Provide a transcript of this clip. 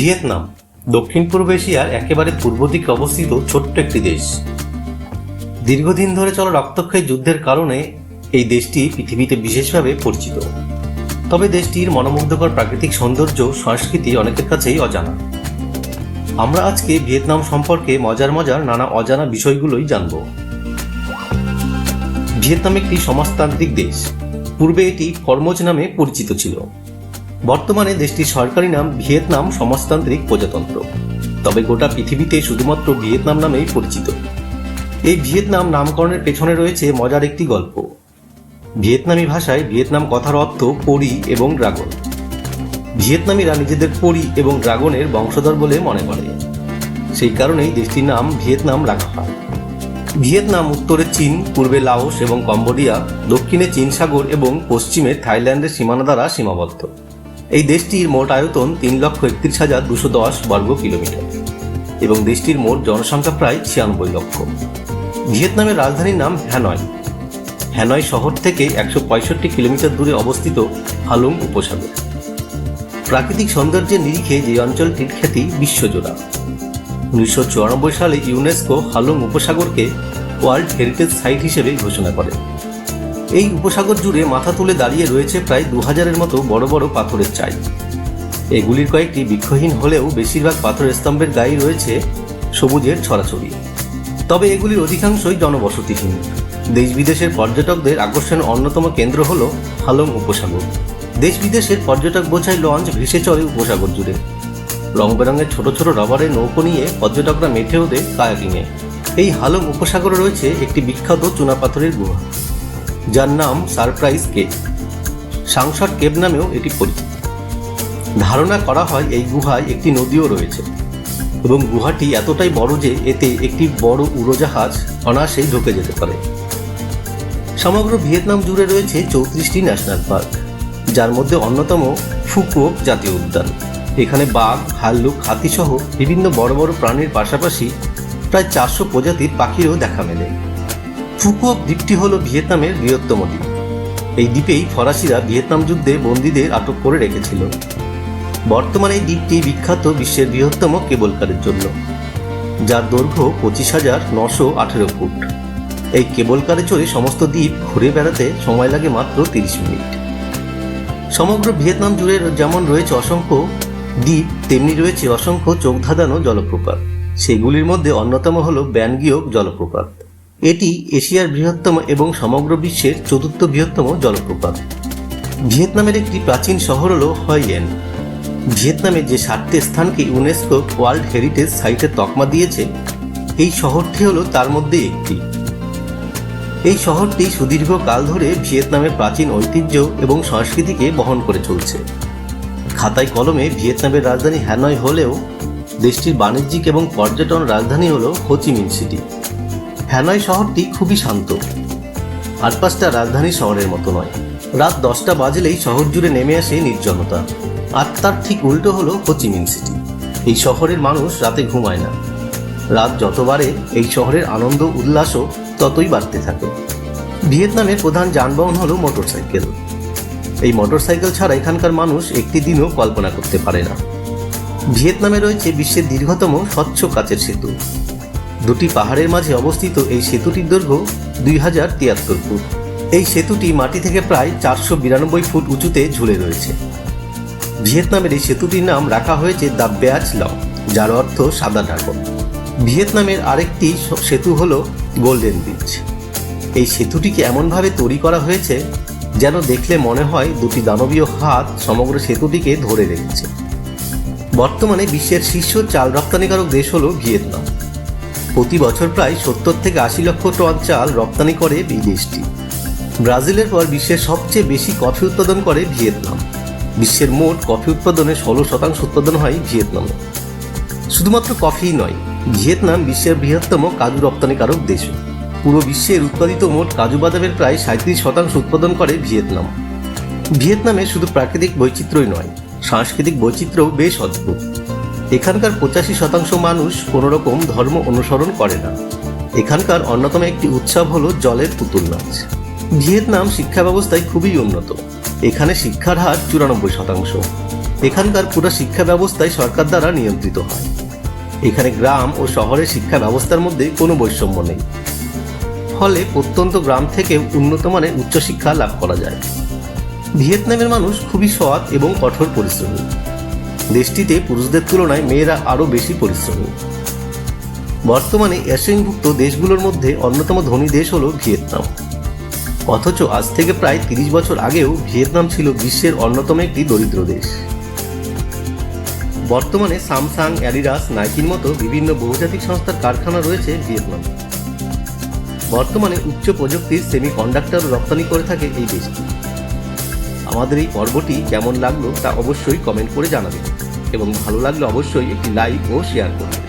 Vietnam, দক্ষিণ পূর্ব এশিয়ার একেবারে পূর্ব দিকে অবস্থিত ছোট্ট একটি দেশ। দীর্ঘদিন ধরে চলা রক্তক্ষয়ী যুদ্ধের কারণে এই দেশটি পৃথিবীতে বিশেষভাবে পরিচিত। তবে দেশটির মনোমুগ্ধকর প্রাকৃতিক সৌন্দর্য, সংস্কৃতি অনেকের কাছেই অজানা। আমরা আজকে ভিয়েতনাম সম্পর্কে মজার মজার নানা অজানা বিষয়গুলোই জানব। ভিয়েতনাম একটি সমাজতান্ত্রিক দেশ। পূর্বে এটি কর্মজ নামে পরিচিত ছিল। বর্তমানে দেশটির সরকারি নাম ভিয়েতনাম সমাজতান্ত্রিক প্রজাতন্ত্র। তবে গোটা পৃথিবীতে শুধুমাত্র ভিয়েতনাম নামেই পরিচিত। এই ভিয়েতনাম নামকরণের পেছনে রয়েছে মজার একটি গল্প। ভিয়েতনামি ভাষায় ভিয়েতনাম কথার অর্থ পরি এবং ড্রাগন। ভিয়েতনামিরা নিজেদের পরি এবং ড্রাগনের বংশধর বলে মনে করে। সেই কারণেই দেশটির নাম ভিয়েতনাম রাখা হয়। ভিয়েতনাম উত্তরে চীন, পূর্বে লাওস এবং কম্বোডিয়া, দক্ষিণে চীন সাগর এবং পশ্চিমে থাইল্যান্ডের সীমানা দ্বারা সীমাবদ্ধ। এই দেশটির মোট আয়তন তিন লক্ষ একত্রিশ হাজার দুশো দশ বর্গ কিলোমিটার। এবং দেশটির মোট জনসংখ্যা প্রায় ছিয়ানব্বই লক্ষ। ভিয়েতনামের রাজধানীর নাম হ্যানয়। হ্যানয় শহর থেকে একশো পঁয়ষট্টি কিলোমিটার দূরে অবস্থিত হালুং উপসাগর। প্রাকৃতিক সৌন্দর্যের নিরিখে যে অঞ্চলটির খ্যাতি বিশ্বজোড়া। উনিশশো চুরানব্বই সালে ইউনেস্কো হালুং উপসাগরকে ওয়ার্ল্ড হেরিটেজ সাইট হিসেবে ঘোষণা করে। এই উপসাগর জুড়ে মাথা তুলে দাঁড়িয়ে রয়েছে প্রায় দু হাজারের মতো বড় বড় পাথরের চাই। এগুলির কয়েকটি বৃক্ষহীন হলেও বেশিরভাগ পাথরের স্তম্ভের গায়ে রয়েছে সবুজের ছড়াছড়ি। তবে এগুলির অধিকাংশই জনবসতিহীন। দেশ বিদেশের পর্যটকদের আকর্ষণের অন্যতম কেন্দ্র হল হালং উপসাগর। দেশ বিদেশের পর্যটক বোঝাই লঞ্চ ভেসে চলে উপসাগর জুড়ে। রং বেরঙের ছোট ছোট রবারের নৌকো নিয়ে পর্যটকরা মেতে ওদের কায়াকিংয়ে। এই হালং উপসাগরে রয়েছে একটি বিখ্যাত চুনাপাথরের গুহা। যার নাম সারপ্রাইজ কেভ সাংসদ কেভ নামেও এটি পরিচিত। ধারণা করা হয় এই গুহায় একটি নদীও রয়েছে এবং গুহাটি এতটাই বড় যে এতে একটি বড় উড়োজাহাজ অনায়াসেই ঢুকে যেতে পারে। সমগ্র ভিয়েতনাম জুড়ে রয়েছে চৌত্রিশটি ন্যাশনাল পার্ক, যার মধ্যে অন্যতম ফুকুওক জাতীয় উদ্যান। এখানে বাঘ, হাল্লুক, হাতিসহ বিভিন্ন বড় বড় প্রাণীর পাশাপাশি প্রায় চারশো প্রজাতির পাখিরও দেখা মেলে। ফুকুওক দ্বীপটি হল ভিয়েতনামের বৃহত্তম দ্বীপ। এই দ্বীপেই ফরাসিরা ভিয়েতনাম যুদ্ধে বন্দীদের আটক করে রেখেছিল। বর্তমানে এই দ্বীপটি বিখ্যাত বিশ্বের বৃহত্তম কেবলকারের জন্য, যার দৈর্ঘ্য পঁচিশ হাজার নশো আঠেরো ফুট। এই কেবলকারে চড়ে সমস্ত দ্বীপ ঘুরে বেড়াতে সময় লাগে মাত্র তিরিশ মিনিট। সমগ্র ভিয়েতনাম জুড়ে যেমন রয়েছে অসংখ্য দ্বীপ, তেমনি রয়েছে অসংখ্য চোখ ধাঁধানো জলপ্রপাত। সেগুলির মধ্যে অন্যতম হল ব্যানগিওক জলপ্রপাত। এটি এশিয়ার বৃহত্তম এবং সমগ্র বিশ্বের চতুর্থ বৃহত্তম জলপ্রপাত। ভিয়েতনামের একটি প্রাচীন শহর হল হয়েন ভিয়েতনামের যে সাতটি স্থানকে ইউনেস্কো ওয়ার্ল্ড হেরিটেজ সাইটের তকমা দিয়েছে, এই শহরটি হলো তার মধ্যে একটি। এই শহরটি সুদীর্ঘ কাল ধরে ভিয়েতনামের প্রাচীন ঐতিহ্য এবং সংস্কৃতিকে বহন করে চলছে। খাতায় কলমে ভিয়েতনামের রাজধানী হ্যানয় হলেও দেশটির বাণিজ্যিক এবং পর্যটন রাজধানী হল হোচিমিন সিটি। হ্যানয় শহরটি খুবই শান্ত। আর পাঁচটা রাজধানী শহরের মতো নয়। রাত দশটা বাজলেই শহর জুড়ে নেমে আসে নির্জনতা। আর তার ঠিক উল্টো হলো হোচিমিন সিটি। এই শহরের মানুষ রাতে ঘুমায় না। রাত যত বাড়ে, এই শহরের আনন্দ, উল্লাসও ততই বাড়তে থাকে। ভিয়েতনামের প্রধান যানবাহন হলো মোটরসাইকেল। এই মোটরসাইকেল ছাড়া এখানকার মানুষ একটি দিনও কল্পনা করতে পারে না। ভিয়েতনামে রয়েছে বিশ্বের দীর্ঘতম স্বচ্ছ কাচের সেতু। দুটি পাহাড়ের মাঝে অবস্থিত এই সেতুটির দৈর্ঘ্য দুই হাজার তিয়াত্তর ফুট। এই সেতুটি মাটি থেকে প্রায় চারশো বিরানব্বই ফুট উঁচুতে ঝুলে রয়েছে। ভিয়েতনামের এই সেতুটির নাম রাখা হয়েছে দ্য ব্যাচ ল, যার অর্থ সাদা ড্রাগন ভিয়েতনামের আরেকটি সেতু হল গোল্ডেন ব্রিজ এই সেতুটিকে এমনভাবে তৈরি করা হয়েছে যেন দেখলে মনে হয় দুটি দানবীয় হাত সমগ্র সেতুটিকে ধরে রেখেছে। বর্তমানে বিশ্বের শীর্ষ চাল রপ্তানিকারক দেশ হল ভিয়েতনাম। প্রতি বছর প্রায় সত্তর থেকে আশি লক্ষ টন চাল রপ্তানি করে এই দেশটি। ব্রাজিলের পর বিশ্বের সবচেয়ে বেশি কফি উৎপাদন করে ভিয়েতনাম। বিশ্বের মোট কফি উৎপাদনের ষোলো শতাংশ উৎপাদন হয় ভিয়েতনামে। শুধুমাত্র কফিই নয়, ভিয়েতনাম বিশ্বের বৃহত্তম কাজু রপ্তানিকারক দেশ। পুরো বিশ্বের উৎপাদিত মোট কাজু বাদামের প্রায় সাঁত্রিশ শতাংশ উৎপাদন করে ভিয়েতনাম। ভিয়েতনামে শুধু প্রাকৃতিক বৈচিত্র্যই নয়, সাংস্কৃতিক বৈচিত্র্যও বেশ অদ্ভুত। এখানকার পঁচাশি শতাংশ মানুষ কোনো রকম ধর্ম অনুসরণ করে না। এখানকার অন্যতম একটি উৎসব হলো জলের পুতুল নাচ। ভিয়েতনাম শিক্ষা ব্যবস্থায় খুবই উন্নত। এখানে শিক্ষার হার চুরানব্বই শতাংশ। এখানকার পুরো শিক্ষা ব্যবস্থাই সরকার দ্বারা নিয়ন্ত্রিত হয়। এখানে গ্রাম ও শহরের শিক্ষা ব্যবস্থার মধ্যে কোনো বৈষম্য নেই। ফলে প্রত্যন্ত গ্রাম থেকে উন্নত মানের উচ্চশিক্ষা লাভ করা যায়। ভিয়েতনামের মানুষ খুবই সৎ এবং কঠোর পরিশ্রমী। দেশটিতে পুরুষদের তুলনায় মেয়েরা আরও বেশি পরিশ্রমী। বর্তমানে এশিয়ানভুক্ত দেশগুলোর মধ্যে অন্যতম ধনী দেশ হল ভিয়েতনাম। অথচ আজ থেকে প্রায় তিরিশ বছর আগেও ভিয়েতনাম ছিল বিশ্বের অন্যতম একটি দরিদ্র দেশ। বর্তমানে স্যামসাং, অ্যাডিডাস, নাইকির মতো বিভিন্ন বহুজাতিক সংস্থার কারখানা রয়েছে ভিয়েতনাম। বর্তমানে উচ্চ প্রযুক্তির সেমি কন্ডাক্টর রপ্তানি করে থাকে এই দেশটি। আমাদের এই পর্বটি কেমন লাগল তা অবশ্যই কমেন্ট করে জানাবেন। এবং ভালো লাগলে অবশ্যই একটি লাইক ও শেয়ার করবেন